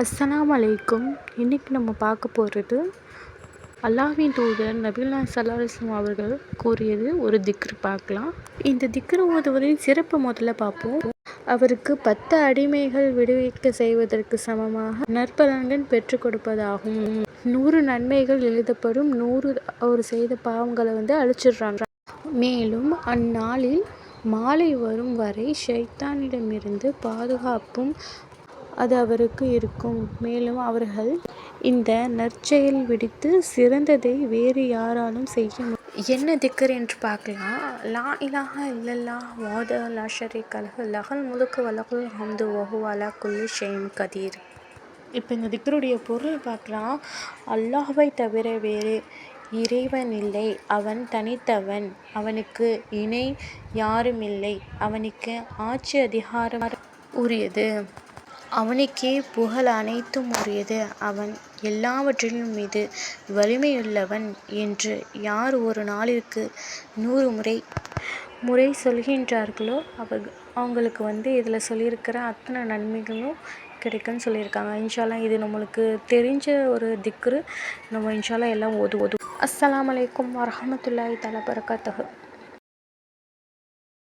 அஸ்ஸலாமு அலைக்கும் இன்றைக்கி நம்ம பார்க்க போகிறது அல்லாஹின் தூதர் நபிகள் ஸல்லல்லாஹு அவர்கள் கூறியது ஒரு திக்ரு பார்க்கலாம். இந்த திக்ரு ஓதுவதின் சிறப்பு முதல்ல பார்ப்போம். அவருக்கு பத்து அடிமைகள் விடுவிக்க செய்வதற்கு சமமாக நற்பலன்கள் பெற்றுக் கொடுப்பதாகும். நூறு நன்மைகள் எழுதப்படும் நூறு அவர் செய்த பாவங்களை வந்து அழிச்சிடுறாங்க. மேலும் அந்நாளில் மாலை வரும் வரை ஷைத்தானிடமிருந்து பாதுகாப்பும் அது அவருக்கு இருக்கும். மேலும் அவர்கள் இந்த நற்செயல் விடுத்து சிறந்ததை வேறு யாராலும் செய்ய முடியும் என்ன திக்கர் என்று பார்க்கலாம். லா இலாஹா இல்லல்லா வாத லா ஷரீக் அலஹு லஹல் முலுக்கு வலகுல் ஹம்து வஹு அலா குல்லி ஷெய்ம் கதீர். இப்போ இந்த திக்கருடைய பொருள் பார்க்கலாம். அல்லாஹ்வை தவிர வேறு இறைவன் இல்லை. அவன் தனித்தவன். அவனுக்கு இணை யாருமில்லை. அவனுக்கு ஆட்சி அதிகாரம் உரியது. அவனுக்கே புகழ் அனைத்தும் உரியது. அவன் எல்லாவற்றிலும் மீது வலிமையுள்ளவன் என்று யார் ஒரு நாளிற்கு நூறு முறை முறை சொல்கின்றார்களோ அவ அவங்களுக்கு வந்து இதில் சொல்லியிருக்கிற அத்தனை நன்மைகளும் கிடைக்கும்னு சொல்லியிருக்காங்க. இன்ஷால்லா இது நம்மளுக்கு தெரிஞ்ச ஒரு திக்ரு. நம்ம இன்ஷால்லா எல்லாம் ஓது ஓது. அஸ்லாம் வலைக்கம் வரமத்துல்லாய் தஆலா